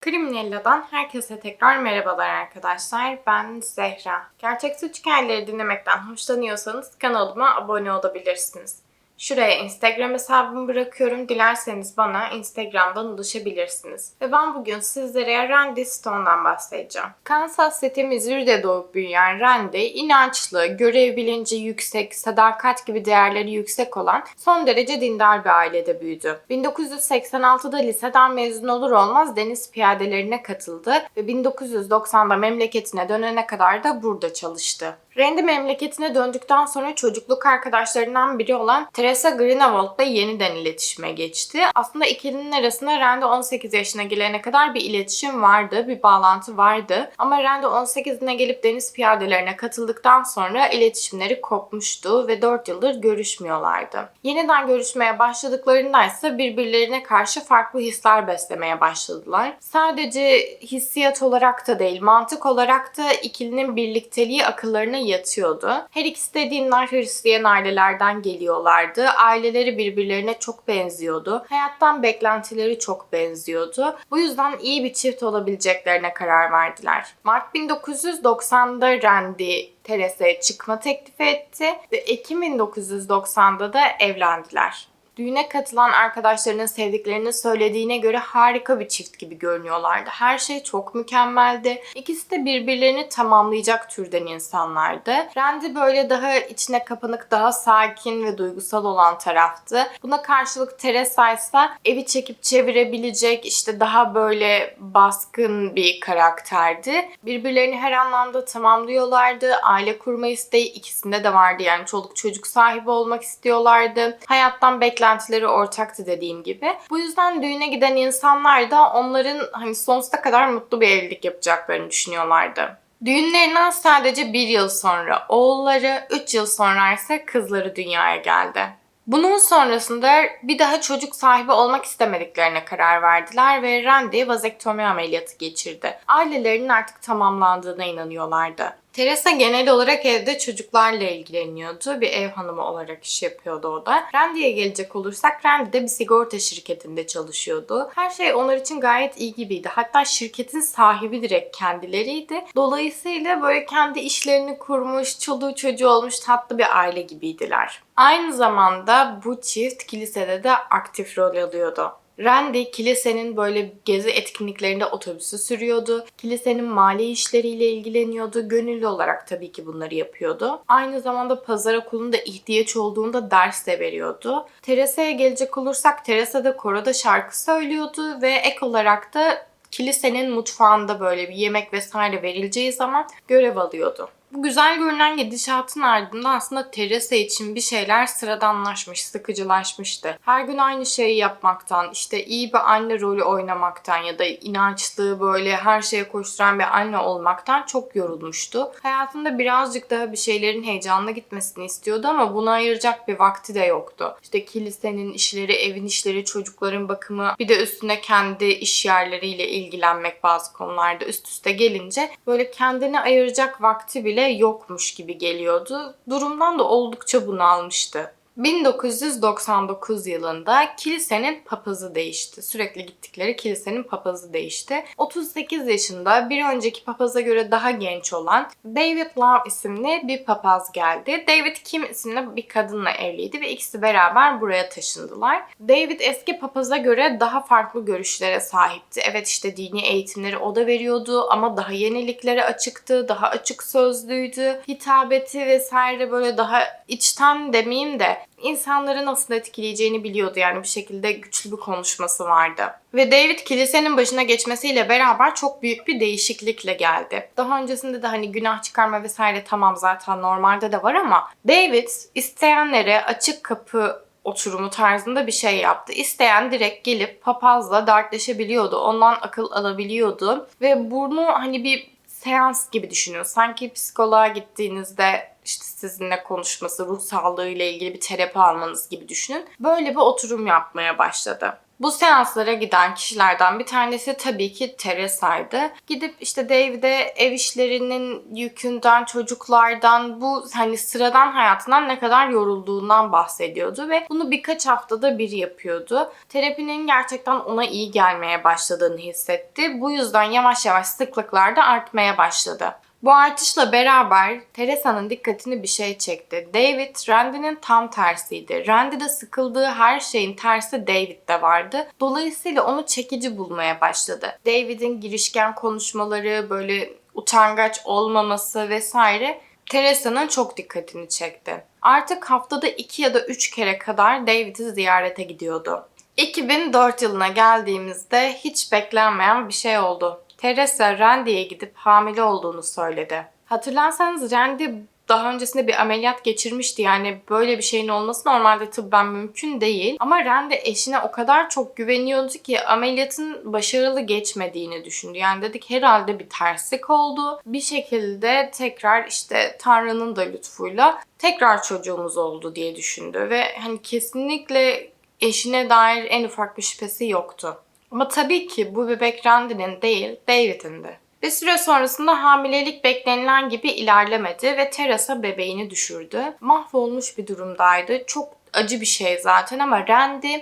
Kriminella'dan herkese tekrar merhabalar arkadaşlar. Ben Zehra. Gerçek suç hikayeleri dinlemekten hoşlanıyorsanız kanalıma abone olabilirsiniz. Şuraya Instagram hesabımı bırakıyorum. Dilerseniz bana Instagram'dan ulaşabilirsiniz. Ve ben bugün sizlere Randy Stone'dan bahsedeceğim. Kansas City, Missouri'de doğup büyüyen Randy, inançlı, görev bilinci yüksek, sadakat gibi değerleri yüksek olan son derece dindar bir ailede büyüdü. 1986'da liseden mezun olur olmaz deniz piyadelerine katıldı ve 1990'da memleketine dönene kadar da burada çalıştı. Randy memleketine döndükten sonra çocukluk arkadaşlarından biri olan Teresa Greenwald'la yeniden iletişime geçti. Aslında ikilinin arasında Randy 18 yaşına gelene kadar bir iletişim vardı, bir bağlantı vardı. Ama Randy 18'ine gelip deniz piyadelerine katıldıktan sonra iletişimleri kopmuştu ve 4 yıldır görüşmüyorlardı. Yeniden görüşmeye başladıklarında ise birbirlerine karşı farklı hisler beslemeye başladılar. Sadece hissiyat olarak da değil, mantık olarak da ikilinin birlikteliği akıllarına yatıyordu. Her ikisi de dinler Hristiyan ailelerden geliyorlardı. Aileleri birbirlerine çok benziyordu. Hayattan beklentileri çok benziyordu. Bu yüzden iyi bir çift olabileceklerine karar verdiler. Mart 1990'da Randy Teresa'ya çıkma teklif etti ve Ekim 1990'da da evlendiler. Düğüne katılan arkadaşlarının sevdiklerini söylediğine göre harika bir çift gibi görünüyorlardı. Her şey çok mükemmeldi. İkisi de birbirlerini tamamlayacak türden insanlardı. Randy böyle daha içine kapanık, daha sakin ve duygusal olan taraftı. Buna karşılık Teresa ise evi çekip çevirebilecek işte daha böyle baskın bir karakterdi. Birbirlerini her anlamda tamamlıyorlardı. Aile kurma isteği ikisinde de vardı. Yani çoluk çocuk sahibi olmak istiyorlardı. Hayattan beklentileri ortaktı dediğim gibi. Bu yüzden düğüne giden insanlar da onların hani sonsuza kadar mutlu bir evlilik yapacaklarını düşünüyorlardı. Düğünlerinden sadece bir yıl sonra oğulları, üç yıl sonra ise kızları dünyaya geldi. Bunun sonrasında bir daha çocuk sahibi olmak istemediklerine karar verdiler ve Randy vazektomi ameliyatı geçirdi. Ailelerinin artık tamamlandığına inanıyorlardı. Teresa genel olarak evde çocuklarla ilgileniyordu. Bir ev hanımı olarak iş yapıyordu o da. Randy'ye gelecek olursak Randy de bir sigorta şirketinde çalışıyordu. Her şey onlar için gayet iyi gibiydi. Hatta şirketin sahibi direkt kendileriydi. Dolayısıyla böyle kendi işlerini kurmuş, çoluğu çocuğu olmuş tatlı bir aile gibiydiler. Aynı zamanda bu çift kilisede de aktif rol alıyordu. Randy kilisenin böyle gezi etkinliklerinde otobüsü sürüyordu. Kilisenin mali işleriyle ilgileniyordu. Gönüllü olarak tabii ki bunları yapıyordu. Aynı zamanda pazar okulunda ihtiyaç olduğunda ders de veriyordu. Teresa'ya gelecek olursak Teresa da koroda şarkı söylüyordu ve ek olarak da kilisenin mutfağında böyle bir yemek vesaire verileceği zaman görev alıyordu. Bu güzel görünen gidişatın ardından aslında Teresa için bir şeyler sıradanlaşmış, sıkıcılaşmıştı. Her gün aynı şeyi yapmaktan, işte iyi bir anne rolü oynamaktan ya da inançlı böyle her şeye koşturan bir anne olmaktan çok yorulmuştu. Hayatında birazcık daha bir şeylerin heyecanla gitmesini istiyordu ama buna ayıracak bir vakti de yoktu. İşte kilisenin işleri, evin işleri, çocukların bakımı, bir de üstüne kendi iş yerleriyle ilgilenmek bazı konularda üst üste gelince böyle kendine ayıracak vakti bile yokmuş gibi geliyordu. Durumdan da oldukça bunalmıştı. 1999 yılında kilisenin papazı değişti. Sürekli gittikleri kilisenin papazı değişti. 38 yaşında bir önceki papaza göre daha genç olan David Love isimli bir papaz geldi. David Kim isimli bir kadınla evliydi ve ikisi beraber buraya taşındılar. David eski papaza göre daha farklı görüşlere sahipti. Evet işte dini eğitimleri o da veriyordu ama daha yeniliklere açıktı, daha açık sözlüydü. Hitabeti vesaire böyle daha içten demeyeyim de insanları nasıl etkileyeceğini biliyordu. Yani bir şekilde güçlü bir konuşması vardı. Ve David kilisenin başına geçmesiyle beraber çok büyük bir değişiklikle geldi. Daha öncesinde de hani günah çıkarma vesaire tamam zaten normalde de var ama David isteyenlere açık kapı oturumu tarzında bir şey yaptı. İsteyen direkt gelip papazla dertleşebiliyordu. Ondan akıl alabiliyordu. Ve bunu hani bir seans gibi düşünün. Sanki psikoloğa gittiğinizde işte sizinle konuşması, ruh sağlığı ile ilgili bir terapi almanız gibi düşünün. Böyle bir oturum yapmaya başladı. Bu seanslara giden kişilerden bir tanesi tabii ki Teresa'ydı. Gidip işte David'e ev işlerinin yükünden, çocuklardan, bu hani sıradan hayatından ne kadar yorulduğundan bahsediyordu ve bunu birkaç haftada bir yapıyordu. Terapinin gerçekten ona iyi gelmeye başladığını hissetti. Bu yüzden yavaş yavaş sıklıklar da artmaya başladı. Bu artışla beraber Teresa'nın dikkatini bir şey çekti. David, Randy'nin tam tersiydi. Randy'de sıkıldığı her şeyin tersi David'de vardı. Dolayısıyla onu çekici bulmaya başladı. David'in girişken konuşmaları, böyle utangaç olmaması vesaire Teresa'nın çok dikkatini çekti. Artık haftada iki ya da üç kere kadar David'i ziyarete gidiyordu. 2004 yılına geldiğimizde hiç beklenmeyen bir şey oldu. Teresa Randy'ye gidip hamile olduğunu söyledi. Hatırlarsanız Randy daha öncesinde bir ameliyat geçirmişti. Yani böyle bir şeyin olması normalde tıbben mümkün değil. Ama Randy eşine o kadar çok güveniyordu ki ameliyatın başarılı geçmediğini düşündü. Yani dedik herhalde bir terslik oldu. Bir şekilde tekrar işte Tanrı'nın da lütfuyla tekrar çocuğumuz oldu diye düşündü. Ve hani kesinlikle eşine dair en ufak bir şüphesi yoktu. Ama tabii ki bu bebek Randy'nin değil, David'in de. Bir süre sonrasında hamilelik beklenilen gibi ilerlemedi ve Teresa bebeğini düşürdü. Mahvolmuş bir durumdaydı. Çok acı bir şey zaten ama Randy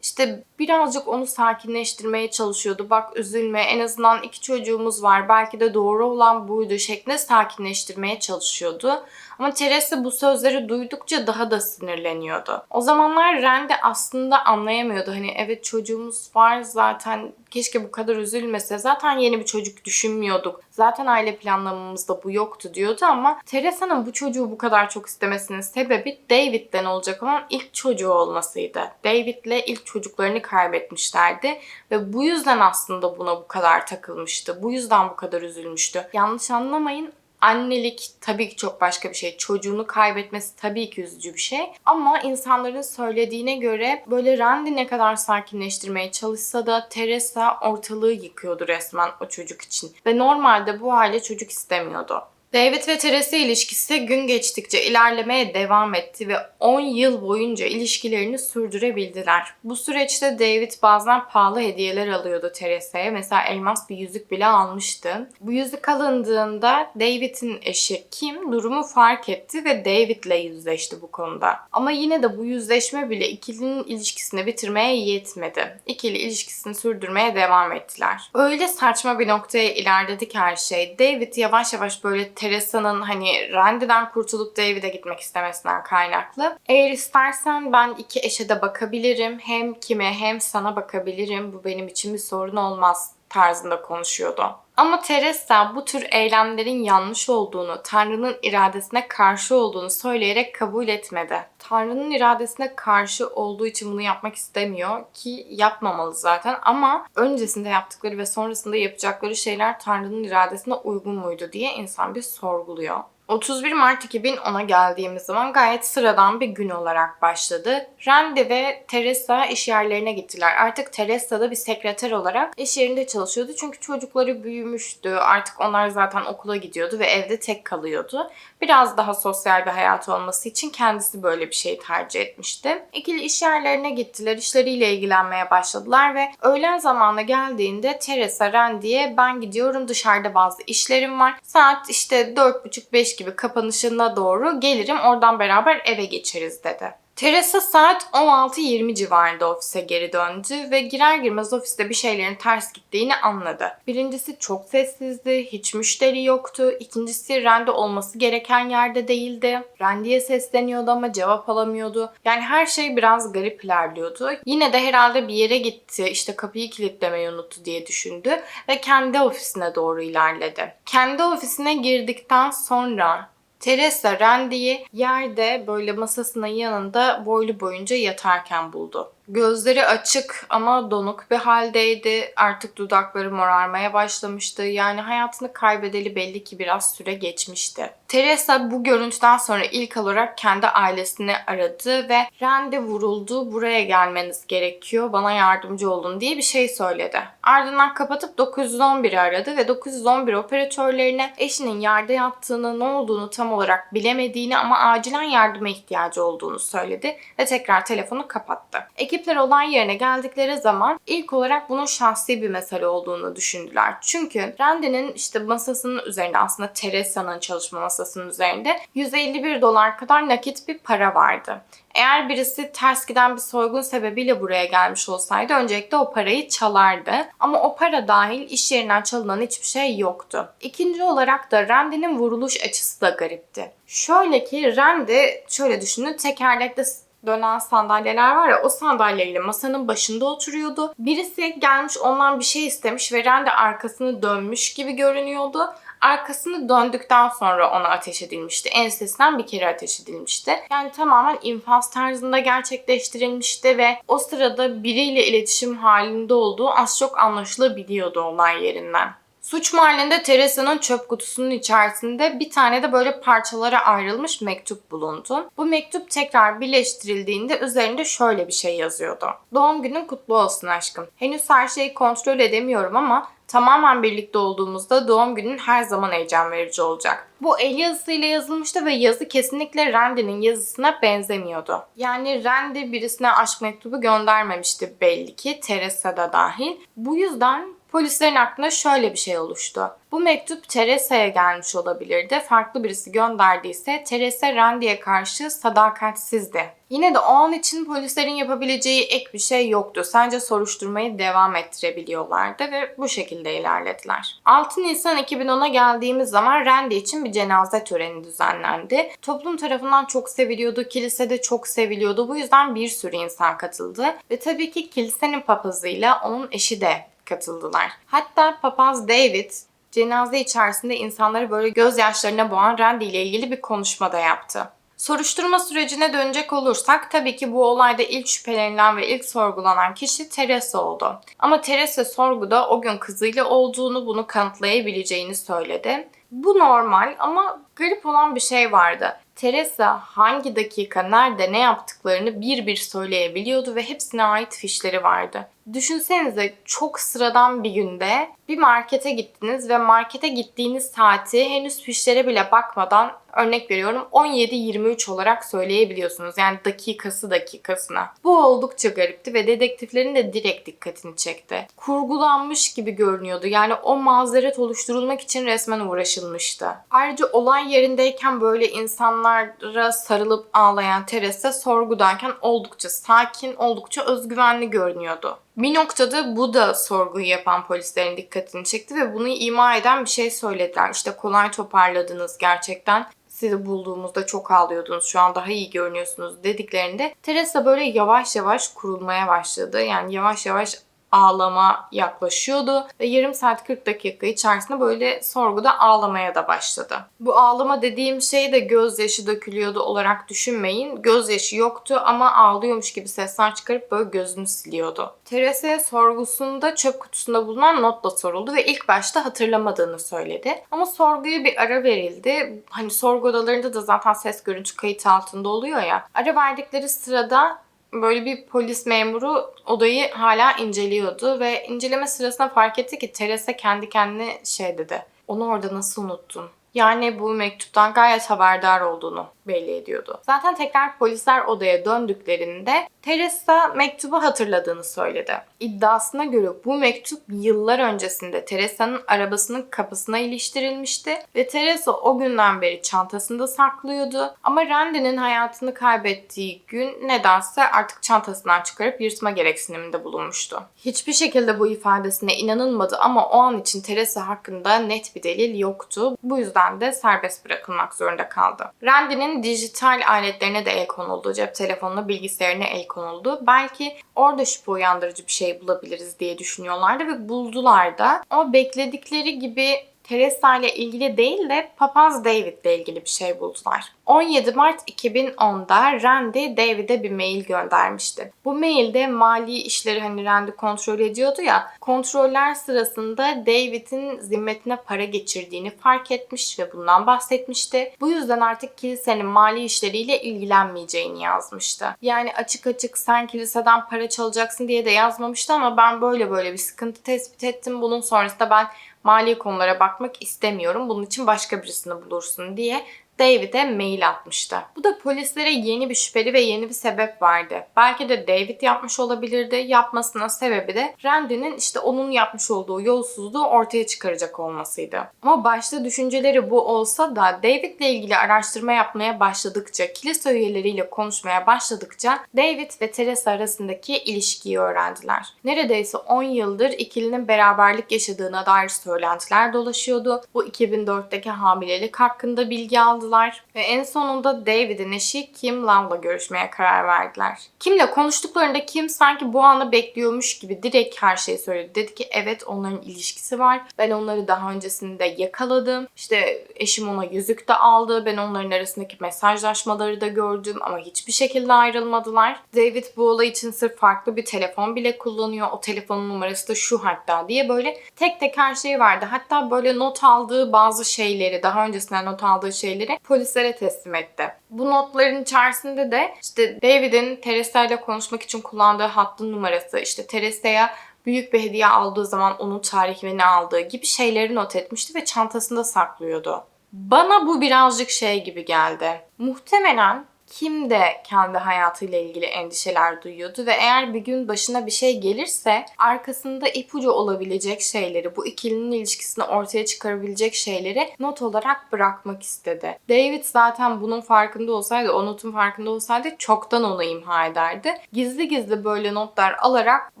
işte birazcık onu sakinleştirmeye çalışıyordu. Bak üzülme en azından iki çocuğumuz var belki de doğru olan buydu şeklinde sakinleştirmeye çalışıyordu. Ama Teresa bu sözleri duydukça daha da sinirleniyordu. O zamanlar Randy aslında anlayamıyordu. Hani evet çocuğumuz var zaten keşke bu kadar üzülmese. Zaten yeni bir çocuk düşünmüyorduk. Zaten aile planlamamızda bu yoktu diyordu ama Teresa'nın bu çocuğu bu kadar çok istemesinin sebebi David'den olacak olan ilk çocuğu olmasıydı. David'le ilk çocuklarını kaybetmişlerdi ve bu yüzden aslında buna bu kadar takılmıştı. Bu yüzden bu kadar üzülmüştü. Yanlış anlamayın annelik tabii ki çok başka bir şey. Çocuğunu kaybetmesi tabii ki üzücü bir şey. Ama insanların söylediğine göre böyle Randy ne kadar sakinleştirmeye çalışsa da Teresa ortalığı yıkıyordu resmen o çocuk için. Ve normalde bu aile çocuk istemiyordu. David ve Teresa ilişkisi gün geçtikçe ilerlemeye devam etti ve 10 yıl boyunca ilişkilerini sürdürebildiler. Bu süreçte David bazen pahalı hediyeler alıyordu Teresa'ya. Mesela elmas bir yüzük bile almıştı. Bu yüzük alındığında David'in eşi Kim durumu fark etti ve David'le yüzleşti bu konuda. Ama yine de bu yüzleşme bile ikilinin ilişkisini bitirmeye yetmedi. İkili ilişkisini sürdürmeye devam ettiler. Öyle saçma bir noktaya ilerledik her şey. David yavaş yavaş böyle Teresa'nın hani Randy'den kurtulup David'e gitmek istemesinden kaynaklı. Eğer istersen ben iki eşe de bakabilirim. Hem kime hem sana bakabilirim. Bu benim için bir sorun olmaz tarzında konuşuyordu. Ama Teresa bu tür eylemlerin yanlış olduğunu, Tanrı'nın iradesine karşı olduğunu söyleyerek kabul etmedi. Tanrı'nın iradesine karşı olduğu için bunu yapmak istemiyor ki yapmamalı zaten ama öncesinde yaptıkları ve sonrasında yapacakları şeyler Tanrı'nın iradesine uygun muydu diye insan bir sorguluyor. 31 Mart 2010'a geldiğimiz zaman gayet sıradan bir gün olarak başladı. Randy ve Teresa iş yerlerine gittiler. Artık Teresa da bir sekreter olarak iş yerinde çalışıyordu. Çünkü çocukları büyümüştü. Artık onlar zaten okula gidiyordu ve evde tek kalıyordu. Biraz daha sosyal bir hayat olması için kendisi böyle bir şey tercih etmişti. İkili iş yerlerine gittiler. İşleriyle ilgilenmeye başladılar ve öğlen zamanı geldiğinde Teresa Randy'ye ben gidiyorum dışarıda bazı işlerim var. Saat işte 4.30-5 gibi kapanışına doğru gelirim oradan beraber eve geçeriz dedi. Teresa saat 16.20 civarında ofise geri döndü ve girer girmez ofiste bir şeylerin ters gittiğini anladı. Birincisi çok sessizdi, hiç müşteri yoktu. İkincisi Randy olması gereken yerde değildi. Randy'ye sesleniyordu ama cevap alamıyordu. Yani her şey biraz garip ilerliyordu. Yine de herhalde bir yere gitti, işte kapıyı kilitlemeyi unuttu diye düşündü ve kendi ofisine doğru ilerledi. Kendi ofisine girdikten sonra Teresa Randy'yi yerde böyle masasının yanında boylu boyunca yatarken buldu. Gözleri açık ama donuk bir haldeydi. Artık dudakları morarmaya başlamıştı. Yani hayatını kaybedeli belli ki biraz süre geçmişti. Teresa bu görüntüden sonra ilk olarak kendi ailesini aradı ve Randy vuruldu, buraya gelmeniz gerekiyor, bana yardımcı olun diye bir şey söyledi. Ardından kapatıp 911'i aradı ve 911 operatörlerine eşinin yerde yattığını, ne olduğunu tam olarak bilemediğini ama acilen yardıma ihtiyacı olduğunu söyledi ve tekrar telefonu kapattı. Ekipler olay yerine geldikleri zaman ilk olarak bunun şahsi bir mesele olduğunu düşündüler. Çünkü Randy'nin işte masasının üzerinde aslında Teresa'nın çalışma masasının üzerinde 151 dolar kadar nakit bir para vardı. Eğer birisi ters giden bir soygun sebebiyle buraya gelmiş olsaydı öncelikle o parayı çalardı. Ama o para dahil iş yerinden çalınan hiçbir şey yoktu. İkinci olarak da Randy'nin vuruluş açısı da garipti. Şöyle ki Randy şöyle düşünün tekerlekli dönen sandalyeler var ya o sandalyeyle masanın başında oturuyordu. Birisi gelmiş ondan bir şey istemiş ve Randy arkasını dönmüş gibi görünüyordu. Arkasını döndükten sonra ona ateş edilmişti. Ensesinden bir kere ateş edilmişti. Yani tamamen infaz tarzında gerçekleştirilmişti ve o sırada biriyle iletişim halinde olduğu az çok anlaşılabiliyordu olay yerinden. Suç mahallinde Teresa'nın çöp kutusunun içerisinde bir tane de böyle parçalara ayrılmış mektup bulundu. Bu mektup tekrar birleştirildiğinde üzerinde şöyle bir şey yazıyordu. Doğum günün kutlu olsun aşkım. Henüz her şeyi kontrol edemiyorum ama tamamen birlikte olduğumuzda doğum günün her zaman heyecan verici olacak. Bu el yazısıyla yazılmıştı ve yazı kesinlikle Randy'nin yazısına benzemiyordu. Yani Randy birisine aşk mektubu göndermemişti belli ki, Teresa da dahil. Bu yüzden Polislerin aklında şöyle bir şey oluştu. Bu mektup Teresa'ya gelmiş olabilirdi. Farklı birisi gönderdiyse Teresa Randy'ye karşı sadakatsizdi. Yine de o an için polislerin yapabileceği ek bir şey yoktu. Sence soruşturmayı devam ettirebiliyorlardı ve bu şekilde ilerlediler. 6 Nisan 2010'a geldiğimiz zaman Randy için bir cenaze töreni düzenlendi. Toplum tarafından çok seviliyordu, kilisede çok seviliyordu. Bu yüzden bir sürü insan katıldı. Ve tabii ki kilisenin papazıyla onun eşi de katıldılar. Hatta papaz David cenaze içerisinde insanları böyle gözyaşlarına boğan Randy ile ilgili bir konuşma da yaptı. Soruşturma sürecine dönecek olursak tabii ki bu olayda ilk şüphelenilen ve ilk sorgulanan kişi Teresa oldu. Ama Teresa sorguda o gün kızıyla olduğunu, bunu kanıtlayabileceğini söyledi. Bu normal ama garip olan bir şey vardı. Teresa hangi dakika nerede ne yaptıklarını bir bir söyleyebiliyordu ve hepsine ait fişleri vardı. Düşünsenize çok sıradan bir günde bir markete gittiniz ve markete gittiğiniz saati henüz fişlere bile bakmadan örnek veriyorum 17-23 olarak söyleyebiliyorsunuz. Yani dakikası dakikasına. Bu oldukça garipti ve dedektiflerin de direkt dikkatini çekti. Kurgulanmış gibi görünüyordu. Yani o mazeret oluşturulmak için resmen uğraşılmıştı. Ayrıca olay yerindeyken böyle insanlara sarılıp ağlayan Teresa sorgudayken oldukça sakin, oldukça özgüvenli görünüyordu. Bir noktada bu da sorguyu yapan polislerin dikkatini çekti ve bunu ima eden bir şey söylediler. İşte kolay toparladınız gerçekten sizi bulduğumuzda çok ağlıyordunuz şu an daha iyi görünüyorsunuz dediklerinde Teresa böyle yavaş yavaş kurulmaya başladı. Yani yavaş yavaş ağlama yaklaşıyordu ve yarım saat 40 dakika içerisinde böyle sorguda ağlamaya da başladı. Bu ağlama dediğim şey de gözyaşı dökülüyordu olarak düşünmeyin. Gözyaşı yoktu ama ağlıyormuş gibi sesler çıkarıp böyle gözünü siliyordu. Teresa sorgusunda çöp kutusunda bulunan notla soruldu ve ilk başta hatırlamadığını söyledi. Ama sorguya bir ara verildi. Hani sorgu odalarında da zaten ses görüntü kayıt altında oluyor ya. Ara verdikleri sırada böyle bir polis memuru odayı hala inceliyordu ve inceleme sırasında fark etti ki Teresa kendi kendine şey dedi. Onu orada nasıl unuttun? Yani bu mektuptan gayet haberdar olduğunu belli ediyordu. Zaten tekrar polisler odaya döndüklerinde Teresa mektubu hatırladığını söyledi. İddiasına göre bu mektup yıllar öncesinde Teresa'nın arabasının kapısına iliştirilmişti ve Teresa o günden beri çantasında saklıyordu. Ama Randy'nin hayatını kaybettiği gün nedense artık çantasından çıkarıp yırtma gereksiniminde bulunmuştu. Hiçbir şekilde bu ifadesine inanılmadı ama o an için Teresa hakkında net bir delil yoktu. Bu yüzden de serbest bırakılmak zorunda kaldı. Randy'nin dijital aletlerine de el konuldu. Cep telefonuna, bilgisayarına el konuldu. Belki orada şüphe uyandırıcı bir şey bulabiliriz diye düşünüyorlardı ve buldular da. Ama bekledikleri gibi Teresa ile ilgili değil de papaz David ile ilgili bir şey buldular. 17 Mart 2010'da Randy David'e bir mail göndermişti. Bu mailde mali işleri hani Randy kontrol ediyordu ya, kontroller sırasında David'in zimmetine para geçirdiğini fark etmiş ve bundan bahsetmişti. Bu yüzden artık kilisenin mali işleriyle ilgilenmeyeceğini yazmıştı. Yani açık açık sen kiliseden para çalacaksın diye de yazmamıştı ama ben böyle böyle bir sıkıntı tespit ettim. Bunun sonrasında ben mali konulara bakmak istemiyorum. Bunun için başka birisini bulursun diye David'e mail atmıştı. Bu da polislere yeni bir şüpheli ve yeni bir sebep verdi. Belki de David yapmış olabilirdi. Yapmasının sebebi de Randy'nin işte onun yapmış olduğu yolsuzluğu ortaya çıkaracak olmasıydı. Ama başta düşünceleri bu olsa da David'le ilgili araştırma yapmaya başladıkça, kilise üyeleriyle konuşmaya başladıkça David ve Teresa arasındaki ilişkiyi öğrendiler. Neredeyse 10 yıldır ikilinin beraberlik yaşadığına dair söylentiler dolaşıyordu. Bu 2004'teki hamilelik hakkında bilgi aldı aldılar ve en sonunda David'in eşi Kim Love'la görüşmeye karar verdiler. Kim'le konuştuklarında Kim sanki bu anı bekliyormuş gibi direkt her şeyi söyledi. Dedi ki evet onların ilişkisi var. Ben onları daha öncesinde yakaladım. İşte eşim ona yüzük de aldı. Ben onların arasındaki mesajlaşmaları da gördüm ama hiçbir şekilde ayrılmadılar. David bu olay için sırf farklı bir telefon bile kullanıyor. O telefonun numarası da şu hatta diye böyle tek tek her şeyi verdi. Hatta böyle not aldığı bazı şeyleri, daha öncesinden not aldığı şeyleri polislere teslim etti. Bu notların içerisinde de işte David'in Teresa ile konuşmak için kullandığı hattın numarası, işte Teresa'ya büyük bir hediye aldığı zaman onun tarihini aldığı gibi şeyleri not etmişti ve çantasında saklıyordu. Bana bu birazcık şey gibi geldi. Muhtemelen kim de kendi hayatıyla ilgili endişeler duyuyordu ve eğer bir gün başına bir şey gelirse arkasında ipucu olabilecek şeyleri, bu ikilinin ilişkisini ortaya çıkarabilecek şeyleri not olarak bırakmak istedi. David zaten bunun farkında olsaydı, o notun farkında olsaydı çoktan onu imha ederdi. Gizli gizli böyle notlar alarak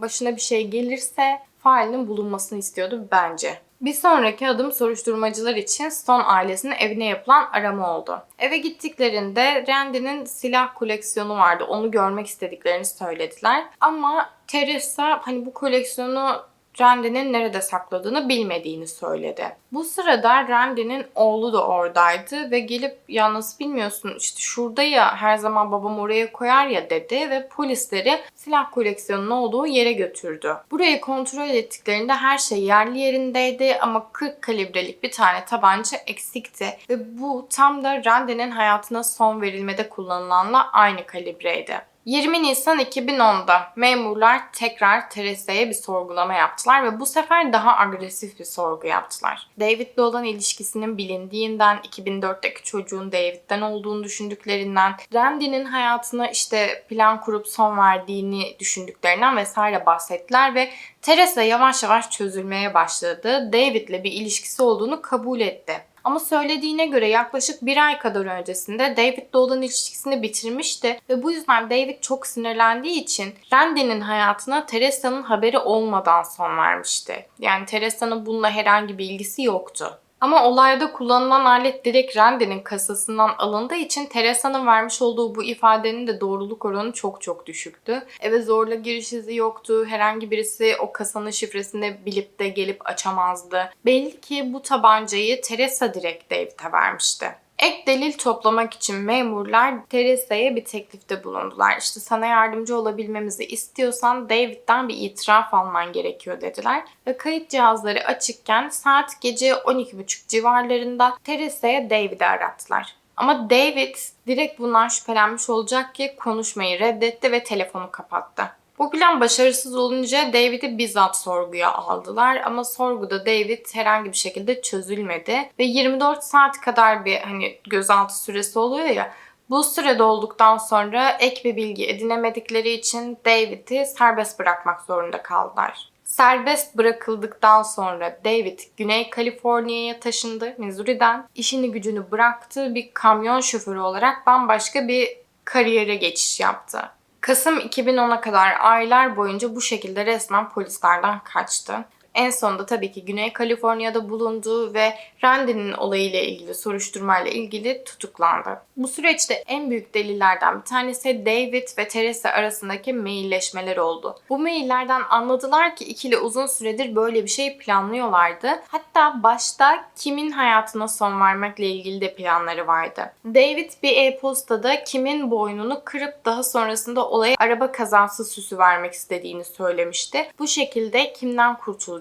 başına bir şey gelirse failin bulunmasını istiyordu bence. Bir sonraki adım soruşturmacılar için Stone ailesinin evine yapılan arama oldu. Eve gittiklerinde Randy'nin silah koleksiyonu vardı. Onu görmek istediklerini söylediler. Ama Teresa hani bu koleksiyonu Randy'nin nerede sakladığını bilmediğini söyledi. Bu sırada Randy'nin oğlu da oradaydı ve gelip ya nasıl bilmiyorsun işte şurada ya her zaman babam oraya koyar ya dedi ve polisleri silah koleksiyonunun olduğu yere götürdü. Burayı kontrol ettiklerinde her şey yerli yerindeydi ama 40 kalibrelik bir tane tabanca eksikti ve bu tam da Randy'nin hayatına son verilmede kullanılanla aynı kalibreydi. 20 Nisan 2010'da memurlar tekrar Teresa'ya bir sorgulama yaptılar ve bu sefer daha agresif bir sorgu yaptılar. David'le olan ilişkisinin bilindiğinden, 2004'teki çocuğun David'den olduğunu düşündüklerinden, Randy'nin hayatına işte plan kurup son verdiğini düşündüklerinden vesaire bahsettiler ve Teresa yavaş yavaş çözülmeye başladı. David'le bir ilişkisi olduğunu kabul etti. Ama söylediğine göre yaklaşık bir ay kadar öncesinde David'le olan ilişkisini bitirmişti ve bu yüzden David çok sinirlendiği için Randy'nin hayatına Teresa'nın haberi olmadan son vermişti. Yani Teresa'nın bununla herhangi bir ilgisi yoktu. Ama olayda kullanılan alet direkt Randy'nin kasasından alındığı için Teresa'nın vermiş olduğu bu ifadenin de doğruluk oranı çok çok düşüktü. Eve zorla giriş izi yoktu. Herhangi birisi o kasanın şifresini bilip de gelip açamazdı. Belli ki bu tabancayı Teresa direkt David'e vermişti. Ek delil toplamak için memurlar Teresa'ya bir teklifte bulundular. İşte sana yardımcı olabilmemizi istiyorsan David'den bir itiraf alman gerekiyor dediler. Ve kayıt cihazları açıkken saat gece 12.30 civarlarında Teresa'ya David'i arattılar. Ama David direkt bundan şüphelenmiş olacak ki konuşmayı reddetti ve telefonu kapattı. Bu plan başarısız olunca David'i bizzat sorguya aldılar ama sorguda David herhangi bir şekilde çözülmedi ve 24 saat kadar bir hani gözaltı süresi oluyor ya bu sürede olduktan sonra ek bir bilgi edinemedikleri için David'i serbest bırakmak zorunda kaldılar. Serbest bırakıldıktan sonra David Güney Kaliforniya'ya taşındı Missouri'den. İşini gücünü bıraktı bir kamyon şoförü olarak bambaşka bir kariyere geçiş yaptı. Kasım 2010'a kadar aylar boyunca bu şekilde resmen polislerden kaçtı. En sonunda tabii ki Güney Kaliforniya'da bulunduğu ve Randy'nin olayıyla ilgili soruşturmayla ilgili tutuklandı. Bu süreçte en büyük delillerden bir tanesi David ve Teresa arasındaki mailleşmeler oldu. Bu maillerden anladılar ki ikili uzun süredir böyle bir şey planlıyorlardı. Hatta başta kimin hayatına son vermekle ilgili de planları vardı. David bir e-postada kimin boynunu kırıp daha sonrasında olaya araba kazası süsü vermek istediğini söylemişti. Bu şekilde kimden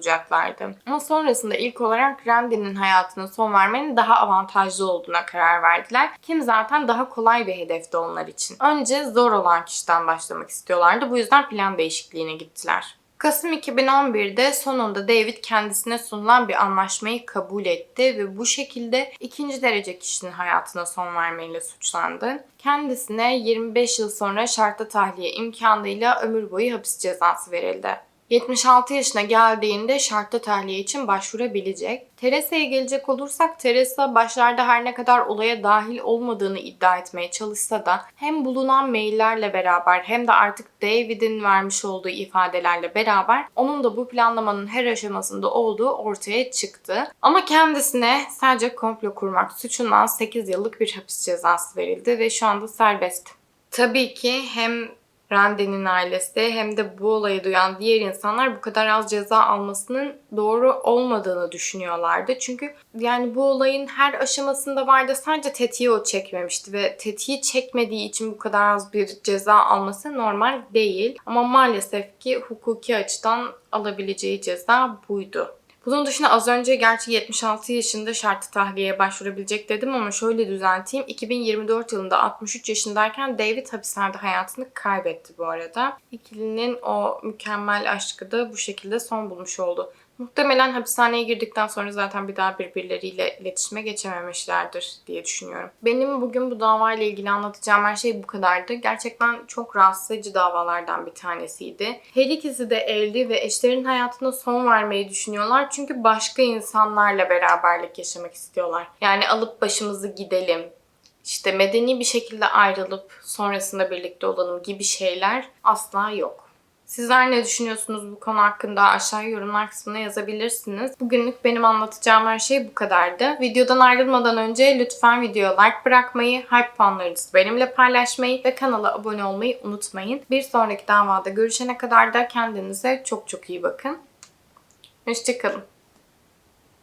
kurtulacaklardı. Ama sonrasında ilk olarak Randy'nin hayatına son vermenin daha avantajlı olduğuna karar verdiler. Kim zaten daha kolay bir hedefti onlar için. Önce zor olan kişiden başlamak istiyorlardı. Bu yüzden plan değişikliğine gittiler. Kasım 2011'de sonunda David kendisine sunulan bir anlaşmayı kabul etti ve bu şekilde ikinci derece kişinin hayatına son vermeyle suçlandı. Kendisine 25 yıl sonra şartlı tahliye imkanıyla ömür boyu hapis cezası verildi. 76 yaşına geldiğinde şartlı tahliye için başvurabilecek. Teresa'ya gelecek olursak Teresa başlarda her ne kadar olaya dahil olmadığını iddia etmeye çalışsa da hem bulunan maillerle beraber hem de artık David'in vermiş olduğu ifadelerle beraber onun da bu planlamanın her aşamasında olduğu ortaya çıktı. Ama kendisine sadece komplo kurmak suçundan 8 yıllık bir hapis cezası verildi ve şu anda serbest. Tabii ki hem Randy'nin ailesi hem de bu olayı duyan diğer insanlar bu kadar az ceza almasının doğru olmadığını düşünüyorlardı. Çünkü yani bu olayın her aşamasında vardı sadece tetiği o çekmemişti ve tetiği çekmediği için bu kadar az bir ceza alması normal değil. Ama maalesef ki hukuki açıdan alabileceği ceza buydu. Bunun dışında az önce gerçi 76 yaşında şartlı tahliyeye başvurabilecek dedim ama şöyle düzelteyim. 2024 yılında 63 yaşındayken David hapishanede hayatını kaybetti bu arada. İkilinin o mükemmel aşkı da bu şekilde son bulmuş oldu. Muhtemelen hapishaneye girdikten sonra zaten bir daha birbirleriyle iletişime geçememişlerdir diye düşünüyorum. Benim bugün bu davayla ilgili anlatacağım her şey bu kadardı. Gerçekten çok rahatsız edici davalardan bir tanesiydi. Her ikisi de evli ve eşlerin hayatına son vermeyi düşünüyorlar. Çünkü başka insanlarla beraberlik yaşamak istiyorlar. Yani alıp başımızı gidelim, işte medeni bir şekilde ayrılıp sonrasında birlikte olalım gibi şeyler asla yok. Sizler ne düşünüyorsunuz bu konu hakkında aşağı yorumlar kısmına yazabilirsiniz. Bugünlük benim anlatacağım her şey bu kadardı. Videodan ayrılmadan önce lütfen videoya like bırakmayı, hype puanlarınızı benimle paylaşmayı ve kanala abone olmayı unutmayın. Bir sonraki davada görüşene kadar da kendinize çok çok iyi bakın. Hoşçakalın.